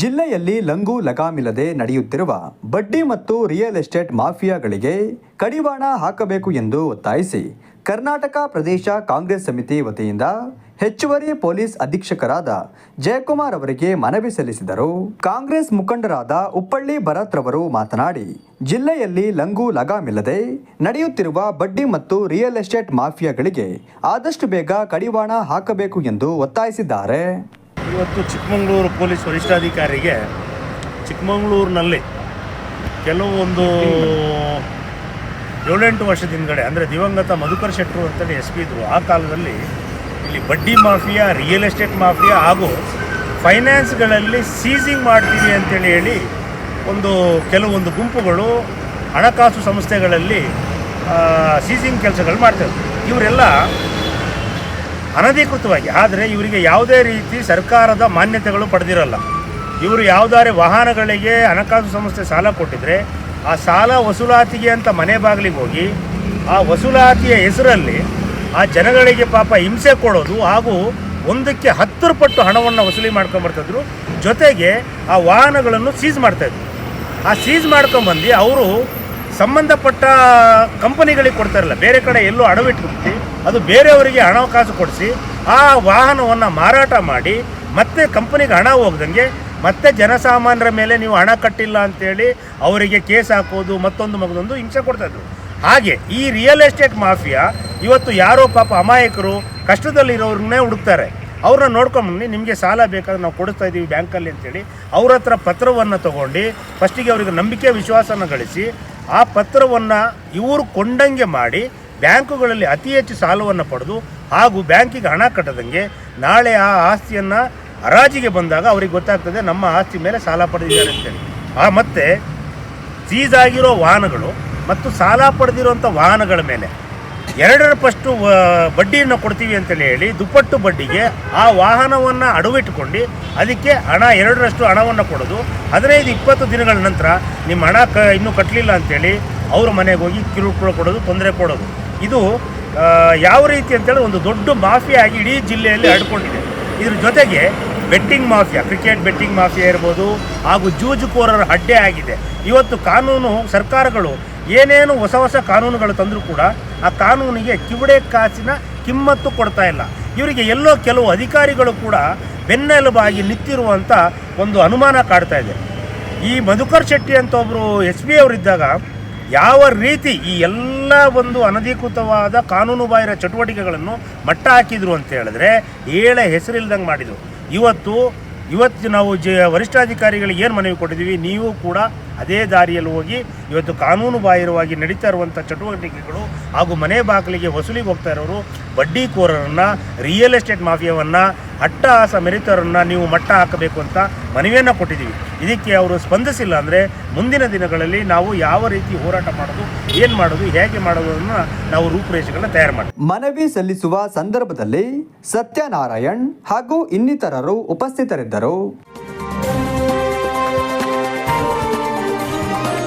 ಜಿಲ್ಲೆಯಲ್ಲಿ ಲಂಗು ಲಗಾಮಿಲ್ಲದೆ ನಡೆಯುತ್ತಿರುವ ಬಡ್ಡಿ ಮತ್ತು ರಿಯಲ್ ಎಸ್ಟೇಟ್ ಮಾಫಿಯಾಗಳಿಗೆ ಕಡಿವಾಣ ಹಾಕಬೇಕು ಎಂದು ಒತ್ತಾಯಿಸಿ ಕರ್ನಾಟಕ ಪ್ರದೇಶ ಕಾಂಗ್ರೆಸ್ ಸಮಿತಿ ವತಿಯಿಂದ ಹೆಚ್ಚುವರಿ ಪೊಲೀಸ್ ಅಧೀಕ್ಷಕರಾದ ಜಯಕುಮಾರ್ ಅವರಿಗೆ ಮನವಿ ಸಲ್ಲಿಸಿದರು. ಕಾಂಗ್ರೆಸ್ ಮುಖಂಡರಾದ ಉಪ್ಪಳ್ಳಿ ಭರತ್ ರವರು ಮಾತನಾಡಿ, ಜಿಲ್ಲೆಯಲ್ಲಿ ಲಂಗು ಲಗಾಮಿಲ್ಲದೆ ನಡೆಯುತ್ತಿರುವ ಬಡ್ಡಿ ಮತ್ತು ರಿಯಲ್ ಎಸ್ಟೇಟ್ ಮಾಫಿಯಾಗಳಿಗೆ ಆದಷ್ಟು ಬೇಗ ಕಡಿವಾಣ ಹಾಕಬೇಕು ಎಂದು ಒತ್ತಾಯಿಸಿದ್ದಾರೆ. ಇವತ್ತು ಚಿಕ್ಕಮಗಳೂರು ಪೊಲೀಸ್ ವರಿಷ್ಠಾಧಿಕಾರಿಗೆ ಚಿಕ್ಕಮಗಳೂರಿನಲ್ಲಿ ಕೆಲವೊಂದು ಏಳೆಂಟು ವರ್ಷದ ಹಿಂದ್ಗಡೆ, ಅಂದರೆ ದಿವಂಗತ ಮಧುಕರ್ ಶೆಟ್ಟರು ಅಂತೇಳಿ ಎಸ್ ಪಿ ಇದ್ರು, ಆ ಕಾಲದಲ್ಲಿ ಇಲ್ಲಿ ಬಡ್ಡಿ ಮಾಫಿಯಾ ರಿಯಲ್ ಎಸ್ಟೇಟ್ ಮಾಫಿಯಾ ಹಾಗೂ ಫೈನಾನ್ಸ್ಗಳಲ್ಲಿ ಸೀಸಿಂಗ್ ಮಾಡ್ತೀವಿ ಅಂತೇಳಿ ಹೇಳಿ ಒಂದು ಕೆಲವೊಂದು ಗುಂಪುಗಳು, ಹಣಕಾಸು ಸಂಸ್ಥೆಗಳಲ್ಲಿ ಸೀಸಿಂಗ್ ಕೆಲಸಗಳು ಮಾಡ್ತವೆ ಇವರೆಲ್ಲ ಅನಧಿಕೃತವಾಗಿ. ಆದರೆ ಇವರಿಗೆ ಯಾವುದೇ ರೀತಿ ಸರ್ಕಾರದ ಮಾನ್ಯತೆಗಳು ಪಡೆದಿರಲ್ಲ. ಇವರು ಯಾವುದಾದ್ರೆ ವಾಹನಗಳಿಗೆ ಹಣಕಾಸು ಸಂಸ್ಥೆ ಸಾಲ ಕೊಟ್ಟಿದ್ರೆ ಆ ಸಾಲ ವಸೂಲಾತಿಗೆ ಅಂತ ಮನೆ ಬಾಗಿಲಿಗೆ ಹೋಗಿ ಆ ವಸೂಲಾತಿಯ ಹೆಸರಲ್ಲಿ ಆ ಜನಗಳಿಗೆ ಪಾಪ ಹಿಂಸೆ ಕೊಡೋದು ಹಾಗೂ ಒಂದಕ್ಕೆ ಹತ್ತರ ಪಟ್ಟು ಹಣವನ್ನು ವಸೂಲಿ ಮಾಡ್ಕೊಂಬರ್ತಿದ್ರು ಜೊತೆಗೆ ಆ ವಾಹನಗಳನ್ನು ಸೀಸ್ ಮಾಡ್ತಾಯಿದ್ರು ಆ ಸೀಸ್ ಮಾಡ್ಕೊಂಬಂದು ಅವರು ಸಂಬಂಧಪಟ್ಟ ಕಂಪನಿಗಳಿಗೆ ಕೊಡ್ತಾರಲ್ಲ ಬೇರೆ ಕಡೆ ಎಲ್ಲೋ ಅಡವಿಟ್ಬಿಟ್ಟು ಅದು ಬೇರೆಯವರಿಗೆ ಹಣಕಾಸು ಕೊಡಿಸಿ ಆ ವಾಹನವನ್ನು ಮಾರಾಟ ಮಾಡಿ ಮತ್ತೆ ಕಂಪನಿಗೆ ಹಣ ಹೋಗ್ದಂಗೆ ಮತ್ತೆ ಜನಸಾಮಾನ್ಯರ ಮೇಲೆ ನೀವು ಹಣ ಕಟ್ಟಿಲ್ಲ ಅಂತೇಳಿ ಅವರಿಗೆ ಕೇಸ್ ಹಾಕೋದು, ಮತ್ತೊಂದು ಮಗದೊಂದು ಹಿಂಸೆ ಕೊಡ್ತಾಯಿದ್ರು ಹಾಗೆ ಈ ರಿಯಲ್ ಎಸ್ಟೇಟ್ ಮಾಫಿಯಾ ಇವತ್ತು ಯಾರೋ ಪಾಪ ಅಮಾಯಕರು ಕಷ್ಟದಲ್ಲಿರೋರನ್ನೇ ಹುಡುಕ್ತಾರೆ. ಅವ್ರನ್ನ ನೋಡ್ಕೊಂಬನ್ನಿ, ನಿಮಗೆ ಸಾಲ ಬೇಕಾದ್ರೆ ನಾವು ಕೊಡಿಸ್ತಾ ಇದ್ದೀವಿ ಬ್ಯಾಂಕಲ್ಲಿ ಅಂತೇಳಿ ಅವ್ರ ಹತ್ರ ಪತ್ರವನ್ನು ತೊಗೊಂಡು ಫಸ್ಟಿಗೆ ಅವರಿಗೆ ನಂಬಿಕೆ, ವಿಶ್ವಾಸನ ಗಳಿಸಿ ಆ ಪತ್ರವನ್ನು ಇವರು ಕೊಂಡಂಗೆ ಮಾಡಿ ಬ್ಯಾಂಕುಗಳಲ್ಲಿ ಅತಿ ಹೆಚ್ಚು ಸಾಲವನ್ನು ಪಡೆದು ಹಾಗೂ ಬ್ಯಾಂಕಿಗೆ ಹಣ ಕಟ್ಟದಂಗೆ ನಾಳೆ ಆ ಆಸ್ತಿಯನ್ನು ಹರಾಜಿಗೆ ಬಂದಾಗ ಅವ್ರಿಗೆ ಗೊತ್ತಾಗ್ತದೆ ನಮ್ಮ ಆಸ್ತಿ ಮೇಲೆ ಸಾಲ ಪಡೆದಿದ್ದಾರೆ ಅಂತೇಳಿ. ಆ ಮತ್ತೆ ಸೀಸ್ ಆಗಿರೋ ವಾಹನಗಳು ಮತ್ತು ಸಾಲ ಪಡೆದಿರುವಂಥ ವಾಹನಗಳ ಮೇಲೆ ಎರಡರ ಪಷ್ಟು ಬಡ್ಡಿಯನ್ನು ಕೊಡ್ತೀವಿ ಅಂತೇಳಿ ಹೇಳಿ ದುಪ್ಪಟ್ಟು ಬಡ್ಡಿಗೆ ಆ ವಾಹನವನ್ನು ಅಡವಿಟ್ಟುಕೊಂಡು ಅದಕ್ಕೆ ಹಣ ಎರಡರಷ್ಟು ಹಣವನ್ನು ಕೊಡೋದು. ಹದಿನೈದು, ಇಪ್ಪತ್ತು ದಿನಗಳ ನಂತರ ನಿಮ್ಮ ಹಣ ಕ, ಇನ್ನೂ ಕಟ್ಟಲಿಲ್ಲ ಅಂತೇಳಿ ಅವ್ರ ಮನೆಗೆ ಹೋಗಿ ಕಿರುಕುಳ ಕೊಡೋದು, ತೊಂದರೆ ಕೊಡೋದು. ಇದು ಯಾವ ರೀತಿ ಅಂತೇಳಿ ಒಂದು ದೊಡ್ಡ ಮಾಫಿಯಾ ಆಗಿ ಇಡೀ ಜಿಲ್ಲೆಯಲ್ಲಿ ಹರಡ್ಕೊಂಡಿದೆ. ಇದ್ರ ಜೊತೆಗೆ betting mafia cricket betting mafia ಇರ್ಬೋದು, ಹಾಗೂ ಜೂಜುಕೋರರ ಅಡ್ಡೆ ಆಗಿದೆ. ಇವತ್ತು ಕಾನೂನು ಸರ್ಕಾರಗಳು ಏನೇನು ಹೊಸ ಹೊಸ ಕಾನೂನುಗಳು ತಂದರೂ ಕೂಡ ಆ ಕಾನೂನಿಗೆ ಕಿವಡೆ ಕಾಸಿನ ಕಿಮ್ಮತ್ತು ಕೊಡ್ತಾ ಇಲ್ಲ. ಇವರಿಗೆ ಎಲ್ಲೋ ಕೆಲವು ಅಧಿಕಾರಿಗಳು ಕೂಡ ಬೆನ್ನೆಲುಬಾಗಿ ನಿಂತಿರುವಂಥ ಒಂದು ಅನುಮಾನ ಕಾಡ್ತಾ ಇದೆ. ಈ ಮಧುಕರ್ ಶೆಟ್ಟಿ ಅಂತ ಒಬ್ಬರು ಎಸ್ ಪಿ ಅವರಿದ್ದಾಗ ಯಾವ ರೀತಿ ಈ ಎಲ್ಲ ಒಂದು ಅನಧಿಕೃತವಾದ ಕಾನೂನುಬಾಹಿರ ಚಟುವಟಿಕೆಗಳನ್ನು ಮಟ್ಟ ಹಾಕಿದ್ರು ಅಂತ ಹೇಳಿದ್ರೆ ಏಳೆ ಹೆಸರಿಲ್ದಂಗೆ ಮಾಡಿದರು. ಇವತ್ತು ಇವತ್ತು ನಾವು ಜ, ವರಿಷ್ಠಾಧಿಕಾರಿಗಳಿಗೆ ಏನು ಮನವಿ ಕೊಟ್ಟಿದ್ದೀವಿ ನೀವು ಕೂಡ ಅದೇ ದಾರಿಯಲ್ಲಿ ಹೋಗಿ ಇವತ್ತು ಕಾನೂನು ಬಾಹಿರವಾಗಿ ನಡೀತಾ ಇರುವಂಥ ಚಟುವಟಿಕೆಗಳು ಹಾಗೂ ಮನೆ ಬಾಗಿಲಿಗೆ ವಸೂಲಿಗೆ ಹೋಗ್ತಾ ಇರೋರು, ಬಡ್ಡಿಕೋರರನ್ನು ರಿಯಲ್ ಎಸ್ಟೇಟ್ ಮಾಫಿಯಾವನ್ನು ಅಟ್ಟಹಾಸ ಮೆರಿತರನ್ನು ನೀವು ಮಟ್ಟ ಹಾಕಬೇಕು ಅಂತ ಮನವಿಯನ್ನು ಕೊಟ್ಟಿದ್ದೀವಿ. ಇದಕ್ಕೆ ಅವರು ಸ್ಪಂದಿಸಿಲ್ಲ ಅಂದರೆ ಮುಂದಿನ ದಿನಗಳಲ್ಲಿ ನಾವು ಯಾವ ರೀತಿ ಹೋರಾಟ ಮಾಡೋದು, ಏನು ಮಾಡೋದು, ಹೇಗೆ ಮಾಡೋದನ್ನು ನಾವು ರೂಪುರೇಷೆಗಳನ್ನ ತಯಾರು ಮಾಡಿ ಮನವಿ ಸಲ್ಲಿಸುವ ಸಂದರ್ಭದಲ್ಲಿ ಸತ್ಯನಾರಾಯಣ್ ಹಾಗೂ ಇನ್ನಿತರರು ಉಪಸ್ಥಿತರಿದ್ದರು.